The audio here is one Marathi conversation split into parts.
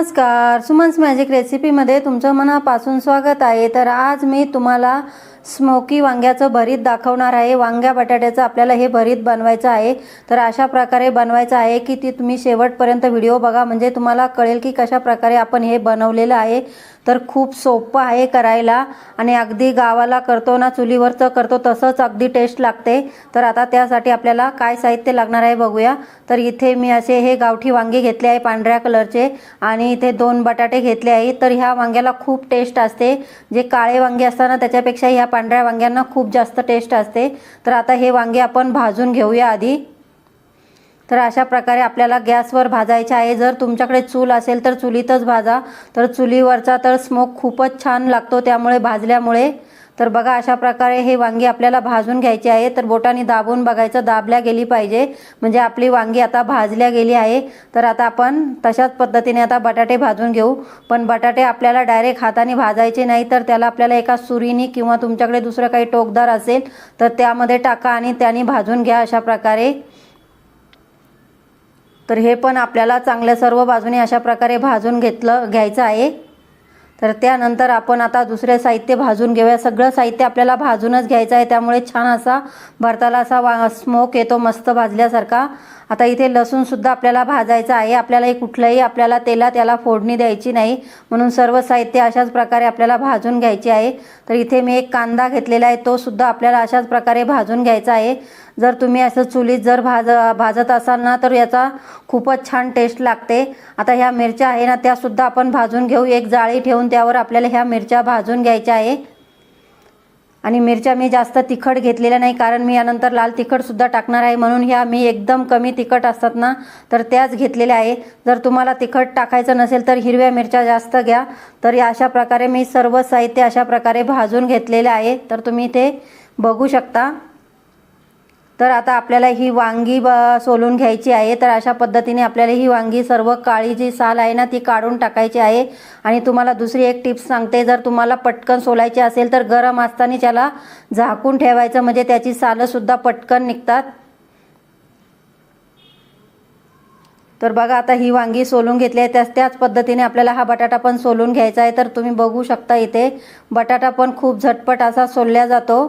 नमस्कार सुमन्स मॅजिक रेसिपीमध्ये तुमचं मनापासून स्वागत आहे. तर आज मी तुम्हाला स्मोकी वांग्याचं भरीत दाखवणार आहे. वांग्या बटाट्याचं आपल्याला हे भरीत बनवायचं आहे. तर अशा प्रकारे बनवायचं आहे की ती तुम्ही शेवटपर्यंत व्हिडिओ बघा. म्हणजे तुम्हाला कळेल की कशा प्रकारे आपण हे बनवलेलं आहे. तर खूप सोपं आहे करायला. आणि अगदी गावाला करतो ना चुलीवरचं करतो तसंच अगदी टेस्ट लागते. तर आता त्यासाठी आपल्याला काय साहित्य लागणार आहे बघूया. तर इथे मी असे हे गावठी वांगे घेतले आहे पांढऱ्या कलरचे. आणि इथे दोन बटाटे घेतले आहे तर ह्या वांग्याला खूप टेस्ट असते. जे काळे वांगे असतात ना त्याच्यापेक्षा ह्या पांढऱ्या वांग्यांना खूप जास्त टेस्ट असते. तर आता हे वांगे आपण भाजून घेऊया आधी. तर अशा प्रकारे आपल्याला गॅसवर भाजायचे आहे. जर तुमच्याकडे चूल असेल तर चुलीतच भाजा. तर चुलीवरचा तर स्मोक खूपच छान लागतो त्यामुळे भाजल्यामुळे. तर बघा अशा प्रकारे हे वांगी आपल्याला भाजून घ्यायची आहे. तर बोटाने दाबून बघायचं दाबल्या गेली पाहिजे. म्हणजे आपली वांगी आता भाजल्या गेली आहे. तर आता आपण तशाच पद्धतीने आता बटाटे भाजून घेऊ. पण बटाटे आपल्याला डायरेक्ट हाताने भाजायचे नाही तर त्याला आपल्याला एका सुरीने किंवा तुमच्याकडे दुसरं काही टोकदार असेल तर त्यामध्ये टाका आणि त्याने भाजून घ्या अशा प्रकारे. तर हे पण आपल्याला चांगल्या सर्व बाजूने अशा प्रकारे भाजून घेतलं घ्यायचं आहे. तर त्यानंतर आपण आता दुसरे साहित्य भाजून घेऊया. सगळं साहित्य आपल्याला भाजूनच घ्यायचं आहे. त्यामुळे छान असा भरताला असा वा स्मोक येतो मस्त भाजल्यासारखा. आता इथे लसूणसुद्धा आपल्याला भाजायचं आहे. आपल्यालाही कुठलंही आपल्याला तेला त्याला फोडणी द्यायची नाही. म्हणून सर्व साहित्य अशाच प्रकारे आपल्याला भाजून घ्यायचे आहे. तर इथे मी एक कांदा घेतलेला आहे. तो सुद्धा आपल्याला अशाच प्रकारे भाजून घ्यायचा आहे. जर तुम्ही असं चुलीत जर भाज भाजत असाल ना तर याचा खूपच छान टेस्ट लागते. आता ह्या मिरच्या आहे ना त्यासुद्धा आपण भाजून घेऊ. एक जाळी ठेवून त्यावर आपल्याला ह्या मिरच्या भाजून घ्यायच्या आहे. आणि मिरच्या मी जास्त तिखट घेतलेल्या नाही कारण मी यानंतर लाल तिखटसुद्धा टाकणार आहे. म्हणून ह्या मी एकदम कमी तिखट असतात ना तर त्याच घेतलेल्या आहे. जर तुम्हाला तिखट टाकायचं नसेल तर हिरव्या मिरच्या जास्त घ्या. तर या अशा प्रकारे मी सर्व साहित्य अशा प्रकारे भाजून घेतलेले आहे. तर तुम्ही ते बघू शकता. तर आता आपल्याला ही वांगी ब सोलून घ्यायची आहे. तर अशा पद्धतीने आपल्याला ही वांगी सर्व काळी जी साल आहे ना ती काढून टाकायची आहे. आणि तुम्हाला दुसरी एक टिप्स सांगते. जर तुम्हाला पटकन सोलायची असेल तर गरम असताना त्याला झाकून ठेवायचं. म्हणजे त्याची सालंसुद्धा पटकन निघतात. तर बघा आता ही वांगी सोलून घेतली आहे. त्याच त्याच पद्धतीने आपल्याला हा बटाटा पण सोलून घ्यायचा आहे. तर तुम्ही बघू शकता इथे बटाटा पण खूप झटपट असा सोलल्या जातो.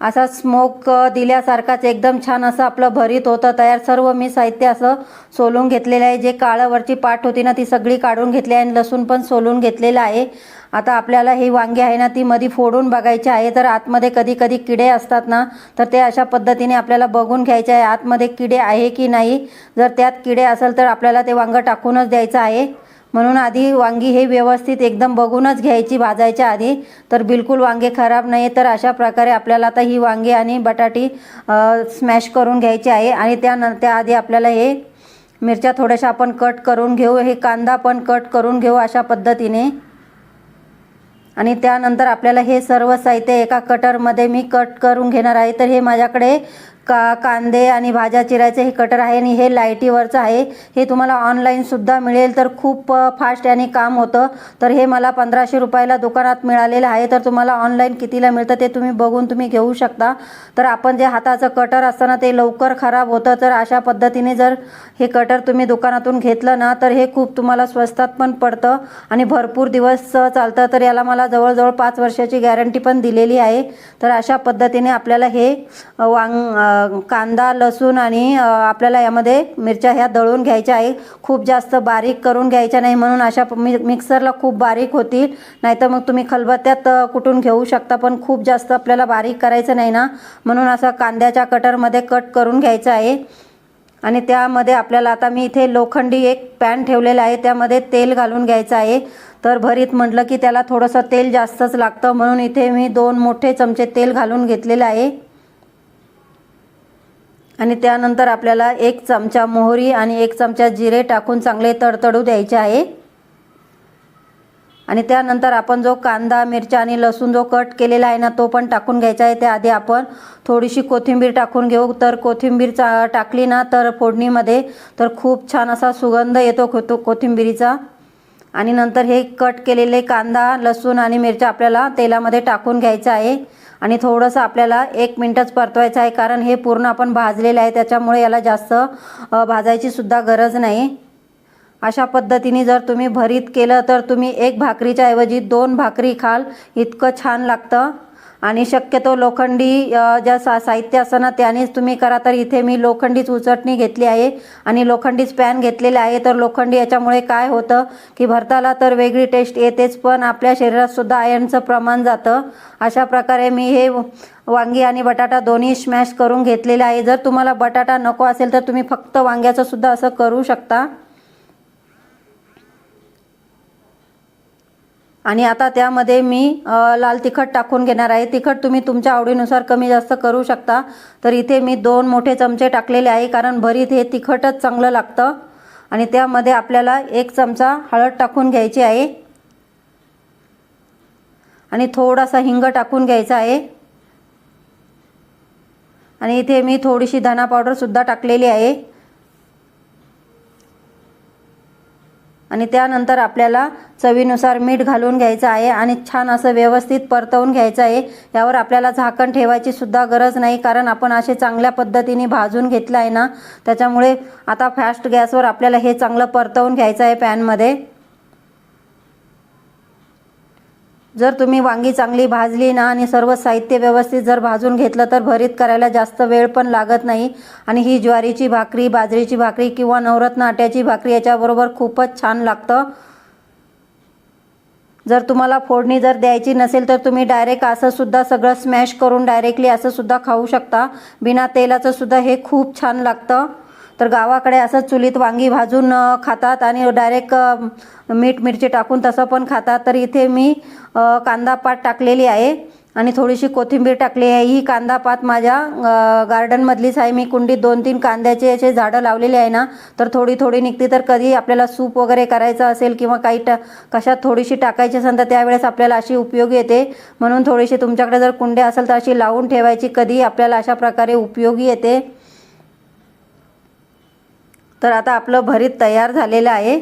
असा स्मोक दिल्यासारखाच एकदम छान असं आपलं भरीत होतं. तयार सर्व मी साहित्य असं सोलून घेतलेलं आहे. जे काळावरची पाठ होती ना ती सगळी काढून घेतली आहे आणि लसूण पण सोलून घेतलेलं आहे. आता आपल्याला ही वांगी आहे ना ती मध्ये फोडून बघायची आहे. तर आतमध्ये कधी कधी किडे असतात ना तर ते अशा पद्धतीने आपल्याला बघून घ्यायचे आहे. आतमध्ये किडे आहे की नाही? जर त्यात किडे असेल तर आपल्याला ते वांगं टाकूनच द्यायचं आहे. म्हणून आधी वांगी हे व्यवस्थित एकदम बघूनच घ्यायची भाजायच्या आधी. तर बिलकुल वांगे खराब नाही तर अशा प्रकारे आपल्याला आता ही वांगे आणि बटाटी स्मॅश करून घ्यायची आहे. आणि त्या त्याआधी आपल्याला हे मिरच्या थोड्याशा आपण कट करून घेऊ. हे कांदा पण कट करून घेऊ अशा पद्धतीने. आणि त्यानंतर आपल्याला हे सर्व साहित्य एका कटरमध्ये मी कट करून घेणार आहे. तर हे माझ्याकडे का कांदे आणि भाज्या चिरायचे हे कटर आहे आणि हे लाईटीवरचं आहे. हे तुम्हाला ऑनलाईनसुद्धा मिळेल. तर खूप फास्ट याने काम होतं. तर हे मला पंधराशे रुपयाला दुकानात मिळालेलं आहे. तर तुम्हाला ऑनलाईन कितीला मिळतं ते तुम्ही बघून तुम्ही घेऊ शकता. तर आपण जे हाताचं कटर असतं ना ते लवकर खराब होतं. तर अशा पद्धतीने जर हे कटर तुम्ही दुकानातून घेतलं ना तर हे खूप तुम्हाला स्वस्तात पण पडतं आणि भरपूर दिवस चालतं. तर याला मला जवळजवळ पाच वर्षाची गॅरंटी पण दिलेली आहे. तर अशा पद्धतीने आपल्याला हे वांग कांदा लसूण आणि आपल्याला यामध्ये मिरच्या ह्या दळून घ्यायच्या आहे. खूप जास्त बारीक करून घ्यायच्या नाही म्हणून अशा मि मिक्सरला खूप बारीक होतील. नाहीतर मग तुम्ही खलबत्त्यात कुटून घेऊ शकता पण खूप जास्त आपल्याला बारीक करायचं नाही ना. म्हणून असं कांद्याच्या कटरमध्ये कट करून घ्यायचं आहे. आणि त्यामध्ये आपल्याला आता मी इथे लोखंडी एक पॅन ठेवलेला आहे. त्यामध्ये तेल घालून घ्यायचं आहे. तर भरीत म्हटलं की त्याला थोडंसं तेल जास्तच लागतं. म्हणून इथे मी दोन मोठे चमचे तेल घालून घेतलेलं आहे. आणि त्यानंतर आपल्याला एक चमचा मोहरी आणि एक चमचा जिरे टाकून चांगले तडतडू द्यायचे आहे. आणि त्यानंतर आपण जो कांदा मिरच्या आणि लसूण जो कट केलेला आहे ना तो पण टाकून घ्यायचा आहे. त्याआधी आपण थोडीशी कोथिंबीर टाकून घेऊ. तर कोथिंबीर चा टाकली ना तर फोडणीमध्ये तर खूप छान असा सुगंध येतो खोतो कोथिंबीरीचा. आणि नंतर हे कट केलेले कांदा लसूण आणि मिरच्या आपल्याला तेलामध्ये टाकून घ्यायचं आहे. आणि थोडंसं आपल्याला एक मिनटच परतवायचं आहे कारण हे पूर्ण आपण भाजलेलं आहे त्याच्यामुळे याला जास्त भाजायची सुद्धा गरज नाही. अशा पद्धतीने जर तुम्ही भरीत केलं तर तुम्ही एक भाकरीच्या ऐवजी दोन भाकरी खाल. इतकं छान लागतं. आणि शक्यतो लोखंडी ज्या सा साहित्य असं ना त्यानेच तुम्ही करा. तर इथे मी लोखंडीच उचटणी घेतली आहे आणि लोखंडीच पॅन घेतलेले आहे. तर लोखंडी याच्यामुळे काय होतं की भरताला तर वेगळी टेस्ट येतेच पण आपल्या शरीरात सुद्धा आयर्नचं प्रमाण जातं. अशा प्रकारे मी हे वांगी आणि बटाटा दोन्ही स्मॅश करून घेतलेले आहे. जर तुम्हाला बटाटा नको असेल तर तुम्ही फक्त वांग्याचं सुद्धा असं करू शकता. आणि आता त्यामध्ये मी लाल तिखट टाकून घेणार आहे. तिखट तुम्ही तुमच्या आवडीनुसार कमी जास्त करू शकता. तर इथे मी दोन मोठे चमचे टाकलेले आहे कारण भरीत हे तिखटच चांगलं लागतं. आणि त्यामध्ये आपल्याला एक चमचा हळद टाकून घ्यायची आहे. आणि थोडासा हिंग टाकून घ्यायचा आहे. आणि इथे मी थोडीशी धना पावडरसुद्धा टाकलेली आहे. आणि त्यानंतर आपल्याला चवीनुसार मीठ घालून घ्यायचं आहे आणि छान असं व्यवस्थित परतवून घ्यायचं आहे. यावर आपल्याला झाकण ठेवायची सुद्धा गरज नाही कारण आपण असे चांगल्या पद्धतीने भाजून घेतलं आहे ना त्याच्यामुळे आता फास्ट गॅसवर आपल्याला हे चांगलं परतवून घ्यायचं आहे पॅनमध्ये जर तुम्ही वांगी चांगली भाजली ना आणि सर्व साहित्य व्यवस्थित जर भाजून घेतलं तर भरीत करायला जास्त वेळ पण लागत नाही. आणि ही ज्वारीची भाकरी बाजरीची भाकरी किंवा नवरत्न आट्याची भाकरी याच्याबरोबर खूपच छान लागतं. जर तुम्हाला फोडणी जर द्यायची नसेल तर तुम्ही डायरेक्ट असं सुद्धा सगळं स्मॅश करून डायरेक्टली असं सुद्धा खाऊ शकता. बिना तेलाचं सुद्धा हे खूप छान लागतं. तर गावाकडे असं चुलीत वांगी भाजून खातात आणि डायरेक्ट मीठ मिरची टाकून तसं पण खातात. तर इथे मी कांदा पात टाकलेली आहे आणि थोडीशी कोथिंबीर टाकली आहे. ही कांदा पात माझ्या गार्डनमधलीच आहे. मी कुंडीत दोन तीन कांद्याचे असे झाडं लावलेले आहे ना तर थोडी थोडी निघते. तर कधी आपल्याला सूप वगैरे करायचं असेल किंवा काही टा कशात थोडीशी टाकायची असेल तर त्यावेळेस आपल्याला अशी उपयोगी येते. म्हणून थोडीशी तुमच्याकडे जर कुंडे असेल तर अशी लावून ठेवायची. कधी आपल्याला अशा प्रकारे उपयोगी येते. तर आता आपलं भरीत तयार झालेलं आहे.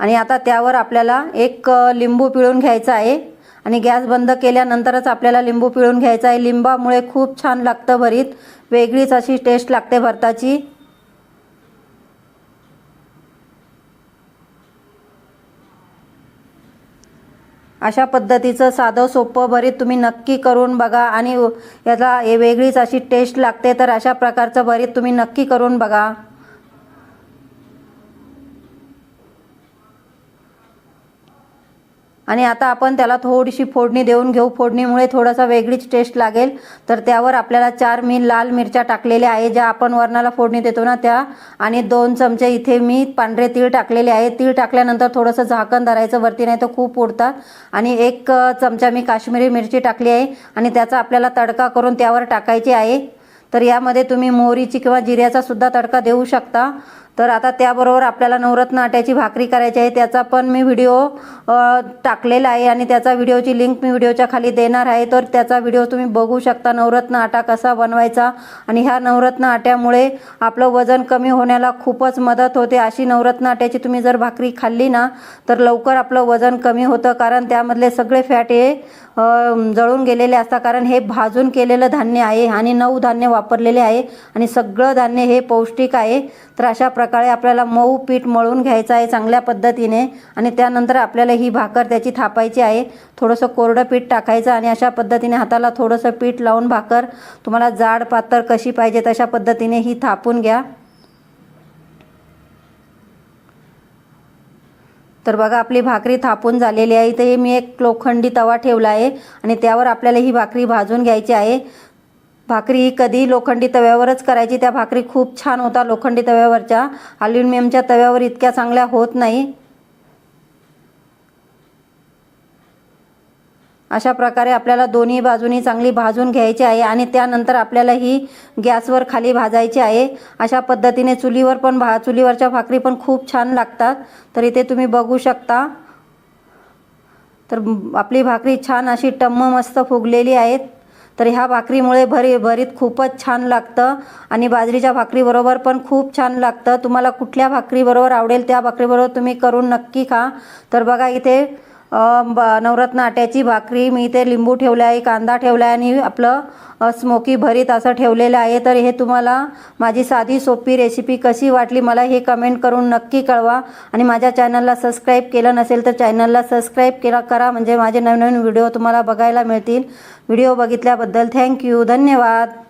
आणि आता त्यावर आपल्याला एक लिंबू पिळून घ्यायचा आहे. आणि गॅस बंद केल्यानंतरच आपल्याला लिंबू पिळून घ्यायचा आहे. लिंबामुळे खूप छान लागतं भरीत. वेगळीच अशी टेस्ट लागते भरताची. अशा पद्धतीचं साधं सोपं भरीत तुम्ही नक्की करून बघा. आणि याला हे वेगळीच अशी टेस्ट लागते तर अशा प्रकारचं भरीत तुम्ही नक्की करून बघा. आणि आता आपण त्याला थोडीशी फोडणी देऊन घेऊ. फोडणीमुळे थोडासा वेगळीच टेस्ट लागेल. तर त्यावर आपल्याला चार मी लाल मिरच्या टाकलेल्या आहे ज्या आपण वरणाला फोडणी देतो ना त्या. आणि दोन चमचे इथे मी पांढरे तीळ टाकलेले आहे. तीळ टाकल्यानंतर थोडंसं झाकण धरायचं. वरती नाही तर खूप उडतात. आणि एक चमचा मी काश्मीरी मिरची टाकली आहे. आणि त्याचा आपल्याला तडका करून त्यावर टाकायची आहे. तर यामध्ये तुम्ही मोहरीची किंवा जिऱ्याचा सुद्धा तडका देऊ शकता. तर आता त्याबरोबर आपल्याला नवरत्न आट्याची भाकरी करायची आहे. त्याचा पण मी व्हिडिओ टाकलेला आहे आणि त्याचा व्हिडिओची लिंक मी व्हिडिओच्या खाली देणार आहे. तर त्याचा व्हिडिओ तुम्ही बघू शकता. नवरत्न आटा कसा बनवायचा आणि ह्या नवरत्न आट्यामुळे आपलं वजन कमी होण्याला खूपच मदत होते. अशी नवरत्न आट्याची तुम्ही जर भाकरी खाल्ली ना तर लवकर आपलं वजन कमी होतं. कारण त्यामधले सगळे फॅट हे जळून गेलेले असतात. कारण हे भाजून केलेलं धान्य आहे आणि नऊ धान्य वापरलेले आहे आणि सगळं धान्य हे पौष्टिक आहे. तर अशा प्रकारे आपल्याला मऊ पीठ मळून घ्यायचं आहे चांगल्या पद्धतीने आणि त्यानंतर आपल्याला ही भाकर त्याची थापायची आहे. थोडंसं कोरडं पीठ टाकायचं आणि अशा पद्धतीने हाताला थोडंसं पीठ लावून भाकर. तुम्हाला जाड पातळ कशी पाहिजे तशा पद्धतीने ही थापून घ्या. तर बघा आपली भाकरी थापून झालेली आहे. इथे मी एक लोखंडी तवा ठेवला आहे आणि त्यावर आपल्याला ही भाकरी भाजून घ्यायची आहे. भाकरी ही कधी लोखंडी तव्यावरच करायची. त्या भाकरी खूप छान होता. लोखंडी तव्यावरच्या अल्युमिनियमच्या तव्यावर इतक्या चांगल्या होत नाही. अशा प्रकारे आपल्याला दोन्ही बाजूनी चांगली भाजून घ्यायची आहे आणि त्यानंतर आपल्याला ही गॅसवर खाली भाजायची आहे. अशा पद्धतीने चुलीवर पण भा चुलीवरच्या भाकरी पण खूप छान लागतात. तर इथे तुम्ही बघू शकता. तर आपली भाकरी छान अशी टम्म मस्त फुगलेली आहेत. तर ह्या भाकरीमुळे भरी भरीत खूपच छान लागतं. आणि बाजरीच्या भाकरीबरोबर पण खूप छान लागतं. तुम्हाला कुठल्या भाकरीबरोबर आवडेल त्या भाकरीबरोबर तुम्ही करून नक्की खा. तर बघा इथे नवरत्न आट्याची भाकरी मी इथे लिंबू ठेवला आहे कांदा ठेवला आहे आणि आपलं स्मोकी भरीत असं ठेवलेलं आहे. तर हे तुम्हाला माझी साधी सोपी रेसिपी कशी वाटली मला हे कमेंट करून नक्की कळवा. आणि माझ्या चॅनलला सबस्क्राईब केलं नसेल तर चॅनलला सबस्क्राईब केला करा. म्हणजे माझे नवीन नवीन व्हिडिओ तुम्हाला बघायला मिळतील. व्हिडिओ बघितल्याबद्दल थँक्यू. धन्यवाद.